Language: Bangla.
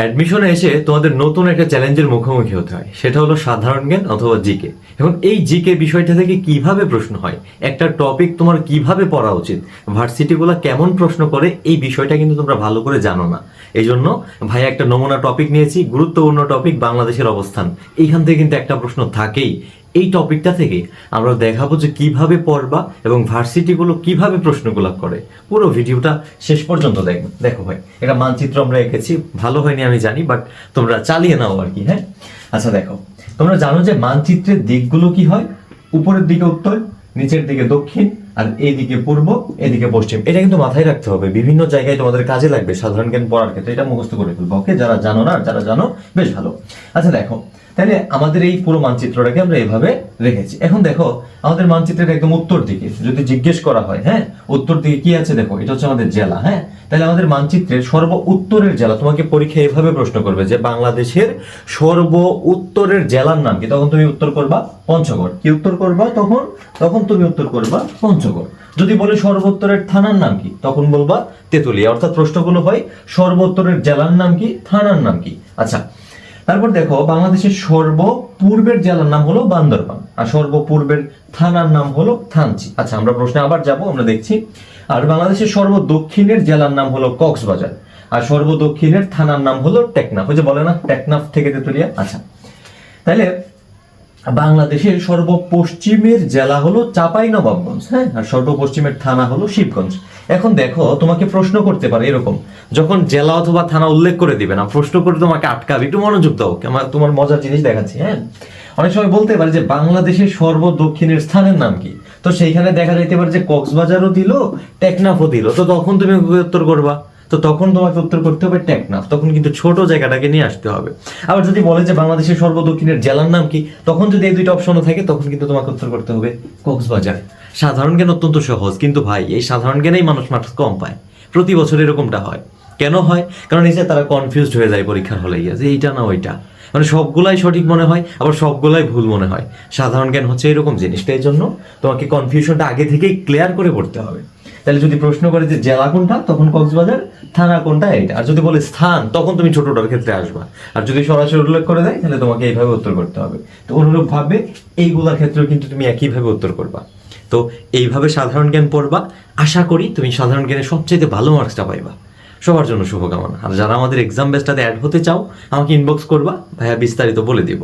অ্যাডমিশনে এসে তোমাদের নতুন একটা চ্যালেঞ্জের মুখোমুখি হতে হয়। সেটা হলো সাধারণ জ্ঞান অথবা জিকে এখন এই জিকে বিষয়টা থেকে কীভাবে প্রশ্ন হয়? একটা টপিক তোমার কীভাবে পড়া উচিত? ভার্সিটিগুলো কেমন প্রশ্ন করে? এই বিষয়টা কিন্তু তোমরা ভালো করে জানো না। এই জন্য ভাই একটা নমুনা টপিক নিয়েছি, গুরুত্বপূর্ণ টপিক বাংলাদেশের অবস্থান। এইখান থেকে কিন্তু একটা প্রশ্ন থাকেই। এই টপিকটা থেকে আমরা দেখাবো যে কীভাবে পড়বা এবং ভার্সিটিগুলো কীভাবে প্রশ্নগুলো করে। পুরো ভিডিওটা শেষ পর্যন্ত দেখবে। দেখো ভাই, এটা মানচিত্র আমরা এঁকেছি। ভালো হয়নি আমি জানি বাট তোমরা চালিয়ে নাও আর কি হ্যাঁ? আচ্ছা দেখো। তোমরা জানো যে মানচিত্রের দিকগুলো কি হয়? উপরের দিকে উত্তর, নিচের দিকে দক্ষিণ, আর এইদিকে পূর্ব, এদিকে পশ্চিম। এটা কিন্তু মাথায় রাখতে হবে। বিভিন্ন জায়গায় তোমাদের কাজে লাগবে সাধারণ জ্ঞান পড়ার ক্ষেত্রে। এটা মুখস্থ করে ফেলব ওকে যারা জানো না যারা জানো, বেশ ভালো। আচ্ছা দেখো। তাহলে আমাদের এই পুরো মানচিত্রটাকে আমরা এভাবে রেখেছি। এখন দেখো, আমাদের মানচিত্রের একদম উত্তর দিকে, যদি জিজ্ঞেস করা হয় হ্যাঁ? উত্তর দিকে কি আছে দেখো, এটা হচ্ছে আমাদের জেলা হ্যাঁ? তাহলে আমাদের মানচিত্রের সর্ব উত্তরের জেলা, তোমাকে পরীক্ষা এভাবে প্রশ্ন করবে যে বাংলাদেশের সর্ব উত্তরের জেলার নাম কি? তখন তুমি উত্তর করবা পঞ্চগড়। কি উত্তর করবা তখন? তখন তুমি উত্তর করবা পঞ্চগড়। যদি বলে সর্বোত্তরের থানার নাম কি? তখন বলবা তেতুলিয়া। অর্থাৎ প্রশ্নগুলো হয় সর্বোত্তরের জেলার নাম কি, থানার নাম কি? আচ্ছা তারপর দেখো, বাংলাদেশের সর্বপূর্বের জেলার নাম হলো বান্দরবান, আর সর্বপূর্বের থানার নাম হলো থানচি। আচ্ছা আমরা প্রশ্নে আবার যাব, আমরা দেখছি। আর বাংলাদেশের সর্বদক্ষিণের জেলার নাম হলো কক্সবাজার, আর সর্বদক্ষিণের থানার নাম হলো টেকনাফ। ওই যে বলে না, টেকনাফ থেকে তেতুলিয়া? আচ্ছা। তাহলে বাংলাদেশের সর্বপশ্চিমের জেলা হলো চাপাই নবাবগঞ্জ হ্যাঁ? আর সর্বপশ্চিমের থানা হলো শিবগঞ্জ। এখন দেখো, তোমাকে প্রশ্ন করতে পারে এরকম, যখন জেলা অথবা থানা উল্লেখ করে দিবে না, প্রশ্ন করে তোমাকে আটকাবে, একটু মনোযোগ দাও আমার তোমার মজার জিনিস দেখাচ্ছি হ্যাঁ? অনেক সময় বলতে পারে যে বাংলাদেশের সর্বদক্ষিণের স্থানের নাম কি? তো সেইখানে দেখা যাইতে পারে যে কক্সবাজারও দিল, টেকনাফও দিল, তো তখন তুমি উত্তর করবা? তো তখন তোমাকে উত্তর করতে হবে টেকনাফ। তখন কিন্তু ছোট জায়গাটাকে নিয়ে আসতে হবে। আবার যদি বলে যে বাংলাদেশের সর্বদক্ষিণের জেলার নাম কি, তখন যদি এই দুইটা অপশনও থাকে, তখন কিন্তু তোমাকে উত্তর করতে হবে কক্সবাজার। সাধারণ জ্ঞান অত্যন্ত সহজ, কিন্তু ভাই, এই সাধারণ জ্ঞানেই মানুষ মার্কস কম পায়। প্রতি বছর এরকমটা হয়। কেন হয়? কারণ এই যে তারা কনফিউজড হয়ে যায় পরীক্ষার হলে গিয়ে, যে এইটা না ওইটা। মানে সবগুলাই সঠিক মনে হয়, আবার সবগুলাই ভুল মনে হয়। সাধারণ জ্ঞান হচ্ছে এরকম জিনিসটা এই জন্য তোমাকে কনফিউশনটা আগে থেকেই ক্লিয়ার করে পড়তে হবে। তাহলে যদি প্রশ্ন করে যে জেলা কোনটা, তখন কক্সবাজার থানা কোনটা এটা। আর যদি বলে স্থান, তখন তুমি ছোটটার ক্ষেত্রে আসবা। আর যদি সরাসরি উল্লেখ করে দেয়, তাহলে তোমাকে এইভাবে উত্তর করতে হবে। তো অনুরূপ ভাবে এইগুলার ক্ষেত্রেও কিন্তু তুমি একইভাবে উত্তর করবা। তো এইভাবে সাধারণ জ্ঞান পড়বা। আশা করি তুমি সাধারণ জ্ঞানে সবচেয়ে ভালো মার্কসটা পাইবা। সবার জন্য শুভকামনা। আর যারা আমাদের এক্সাম বেসটাতে অ্যাড হতে চাও, আমাকে ইনবক্স করবা। ভাইয়া বিস্তারিত বলে দিব।